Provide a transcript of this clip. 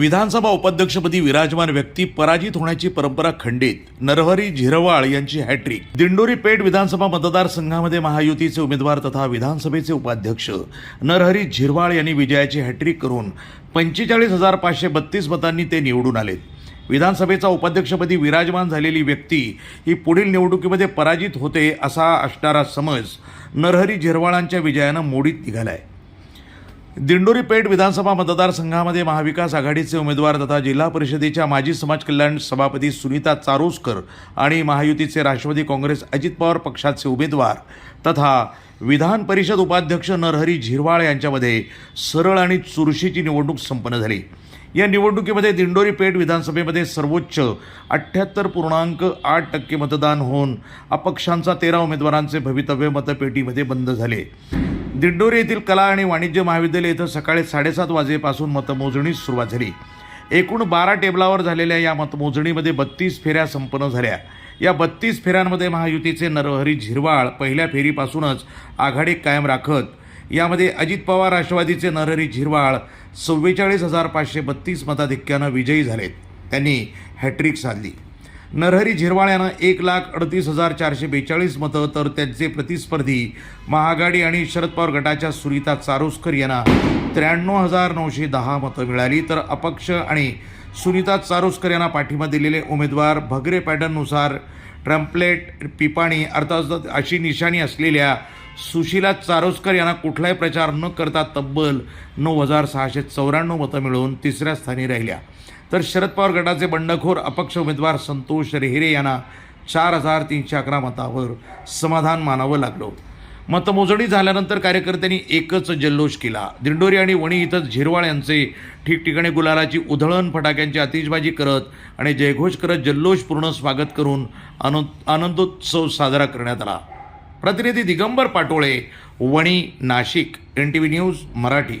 विधानसभा उपाध्यक्षपदी विराजमान व्यक्ती पराजित होण्याची परंपरा खंडित. नरहरी झिरवाळ यांची हॅट्रिक. दिंडोरी पेठ विधानसभा मतदारसंघामध्ये महायुतीचे उमेदवार तथा विधानसभेचे उपाध्यक्ष नरहरी झिरवाळ यांनी विजयाची हॅट्रिक करून पंचेचाळीस हजार पाचशे बत्तीस मतांनी ते निवडून आलेत. विधानसभेचा उपाध्यक्षपदी विराजमान झालेली व्यक्ती ही पुढील निवडणुकीमध्ये पराजित होते असा असणारा समज नरहरी झिरवाळांच्या विजयानं मोडीत निघालाय. दिंडोरी पेठ विधानसभा मतदारसंघामध्ये महाविकास आघाडीचे उमेदवार तथा जिल्हा परिषदेच्या माजी समाज कल्याण सभापती सुनीता चारोसकर आणि महायुतीचे राष्ट्रवादी काँग्रेस अजित पवार पक्षाचे उमेदवार तथा विधान परिषद उपाध्यक्ष नरहरी झिरवाळ यांच्यामध्ये सरळ आणि चुरशीची निवडणूक संपन्न झाली. या निवडणुकीमध्ये दिंडोरी पेठ विधानसभेमध्ये सर्वोच्च अठ्ठ्याहत्तर पूर्णांक आठ टक्के मतदान होऊन अपक्षांचा तेरा उमेदवारांचे भवितव्य मतपेटीमध्ये बंद झाले. दिंडोरी येथील कला आणि वाणिज्य महाविद्यालय इथं सकाळी साडेसात वाजेपासून मतमोजणी सुरुवात झाली. एकूण बारा टेबलावर झालेल्या या मतमोजणीमध्ये बत्तीस फेऱ्या संपन्न झाल्या. या बत्तीस फेऱ्यांमध्ये महायुतीचे नरहरी झिरवाळ पहिल्या फेरीपासूनच आघाडी कायम राखत यामध्ये अजित पवार राष्ट्रवादीचे नरहरी झिरवाळ चव्वेचाळीस हजार पाचशे बत्तीस मताधिक्यानं विजयी झालेत. त्यांनी हॅट्रिक साधली. नरहरी झिरवाळ यानं एक लाख अडतीस हजार चारशे बेचाळीस मतं तर त्यांचे प्रतिस्पर्धी महाआघाडी आणि शरद पवार गटाच्या सुनीता चारोस्कर यांना त्र्याण्णव हजार नऊशे दहा मतं मिळाली. तर अपक्ष आणि सुनीता चारोस्कर यांना पाठिंबा दिलेले उमेदवार भगरे पॅटर्ननुसार ट्रम्पलेट पिपाणी अर्थात अशी निशाणी असलेल्या सुशीला चारोस्कर यांना कुठलाही प्रचार न करता तब्बल नऊ हजार सहाशे चौऱ्याण्णव मतं मिळवून तिसऱ्या स्थानी राहिल्या. तर शरद पवार गटाचे बंडखोर अपक्ष उमेदवार संतोष रेहिरे यांना चार हजार तीनशे अकरा मतावर समाधान मानावं लागलं. मतमोजणी झाल्यानंतर कार्यकर्त्यांनी एकच जल्लोष केला. दिंडोरी आणि वणी इथं झिरवाळ यांचे ठिकठिकाणी गुलालाची उधळण फटाक्यांची आतिषबाजी करत आणि जयघोष करत जल्लोषपूर्ण स्वागत करून आनंद आनंदोत्सव साजरा करण्यात आला. प्रतिनिधी Digambar Patole Vani Nashik N T V news Marathi.